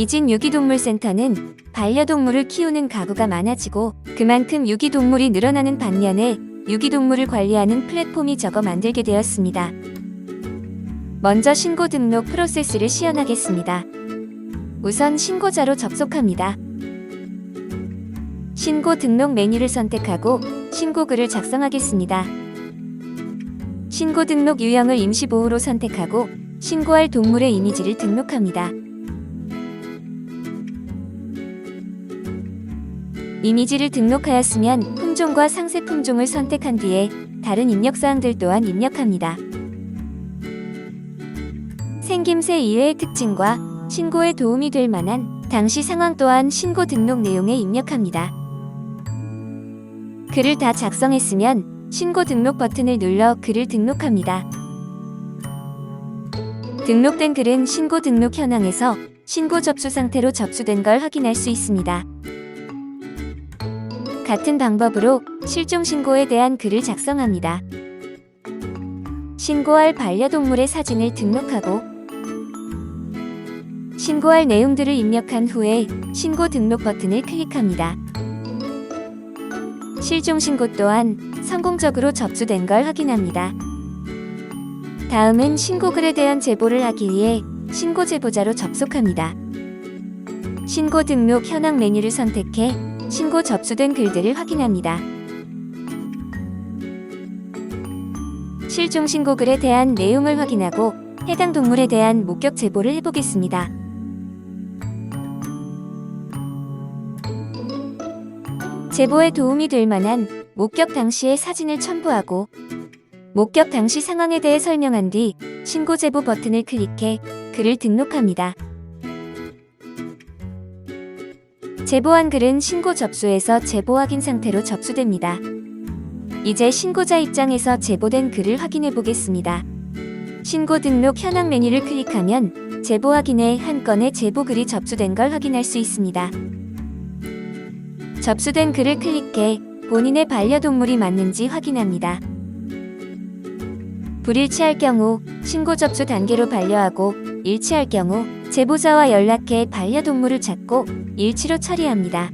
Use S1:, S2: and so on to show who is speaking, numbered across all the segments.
S1: 이진 유기동물센터는 반려동물을 키우는 가구가 많아지고 그만큼 유기동물이 늘어나는 반면에 유기동물을 관리하는 플랫폼이 적어 만들게 되었습니다. 먼저 신고 등록 프로세스를 시연하겠습니다. 우선 신고자로 접속합니다. 신고 등록 메뉴를 선택하고 신고글을 작성하겠습니다. 신고 등록 유형을 임시 보호로 선택하고 신고할 동물의 이미지를 등록합니다. 이미지를 등록하였으면 품종과 상세 품종을 선택한 뒤에 다른 입력사항들 또한 입력합니다. 생김새 이외의 특징과 신고에 도움이 될 만한 당시 상황 또한 신고 등록 내용에 입력합니다. 글을 다 작성했으면 신고 등록 버튼을 눌러 글을 등록합니다. 등록된 글은 신고 등록 현황에서 신고 접수 상태로 접수된 걸 확인할 수 있습니다. 같은 방법으로 실종 신고에 대한 글을 작성합니다. 신고할 반려동물의 사진을 등록하고 신고할 내용들을 입력한 후에 신고 등록 버튼을 클릭합니다. 실종 신고 또한 성공적으로 접수된 걸 확인합니다. 다음은 신고글에 대한 제보를 하기 위해 신고 제보자로 접속합니다. 신고 등록 현황 메뉴를 선택해 신고 접수된 글들을 확인합니다. 실종 신고글에 대한 내용을 확인하고 해당 동물에 대한 목격 제보를 해보겠습니다. 제보에 도움이 될 만한 목격 당시의 사진을 첨부하고 목격 당시 상황에 대해 설명한 뒤 신고 제보 버튼을 클릭해 글을 등록합니다. 제보한 글은 신고 접수에서 제보 확인 상태로 접수됩니다. 이제 신고자 입장에서 제보된 글을 확인해 보겠습니다. 신고 등록 현황 메뉴를 클릭하면 제보 확인에 한 건의 제보 글이 접수된 걸 확인할 수 있습니다. 접수된 글을 클릭해 본인의 반려동물이 맞는지 확인합니다. 불일치할 경우 신고 접수 단계로 반려하고 일치할 경우 제보자와 연락해 반려동물을 찾고 일치로 처리합니다.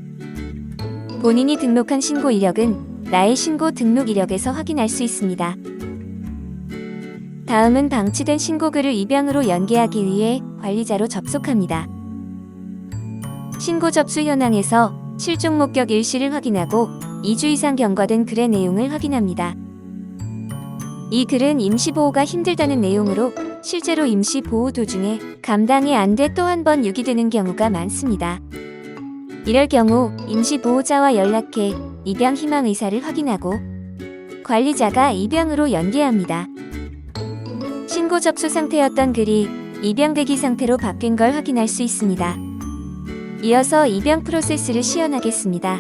S1: 본인이 등록한 신고 이력은 나의 신고 등록 이력에서 확인할 수 있습니다. 다음은 방치된 신고글을 입양으로 연계하기 위해 관리자로 접속합니다. 신고 접수 현황에서 실종 목격 일시를 확인하고 2주 이상 경과된 글의 내용을 확인합니다. 이 글은 임시 보호가 힘들다는 내용으로 실제로 임시 보호 도중에 감당이 안 돼 또 한 번 유기되는 경우가 많습니다. 이럴 경우 임시 보호자와 연락해 입양 희망 의사를 확인하고 관리자가 입양으로 연계합니다. 신고 접수 상태였던 글이 입양 대기 상태로 바뀐 걸 확인할 수 있습니다. 이어서 입양 프로세스를 시연하겠습니다.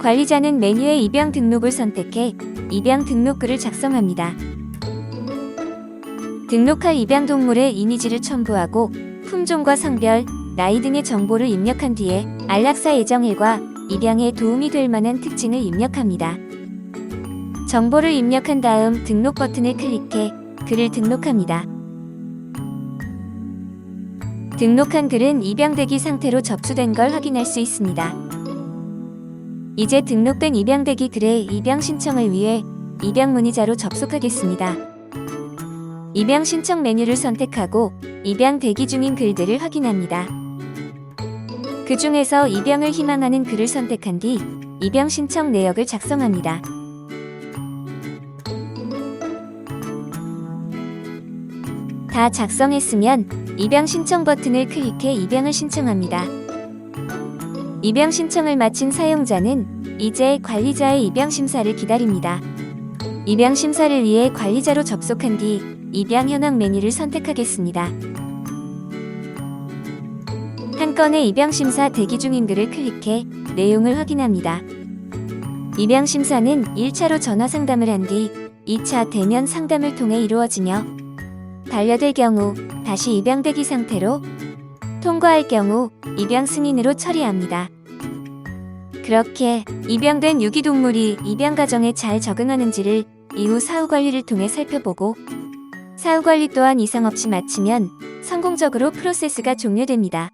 S1: 관리자는 메뉴의 입양 등록을 선택해 입양 등록글을 작성합니다. 등록할 입양 동물의 이미지를 첨부하고 품종과 성별, 나이 등의 정보를 입력한 뒤에 안락사 예정일과 입양에 도움이 될 만한 특징을 입력합니다. 정보를 입력한 다음 등록 버튼을 클릭해 글을 등록합니다. 등록한 글은 입양대기 상태로 접수된 걸 확인할 수 있습니다. 이제 등록된 입양대기 글의 입양 신청을 위해 입양 문의자로 접속하겠습니다. 입양 신청 메뉴를 선택하고 입양 대기 중인 글들을 확인합니다. 그 중에서 입양을 희망하는 글을 선택한 뒤 입양 신청 내역을 작성합니다. 다 작성했으면 입양 신청 버튼을 클릭해 입양을 신청합니다. 입양 신청을 마친 사용자는 이제 관리자의 입양 심사를 기다립니다. 입양 심사를 위해 관리자로 접속한 뒤 입양 현황 메뉴를 선택하겠습니다. 한 건의 입양 심사 대기 중인 글을 클릭해 내용을 확인합니다. 입양 심사는 1차로 전화 상담을 한 뒤 2차 대면 상담을 통해 이루어지며 반려될 경우 다시 입양 대기 상태로 통과할 경우 입양 승인으로 처리합니다. 그렇게 입양된 유기동물이 입양 과정에 잘 적응하는지를 이후 사후 관리를 통해 살펴보고 사후 관리 또한 이상 없이 마치면 성공적으로 프로세스가 종료됩니다.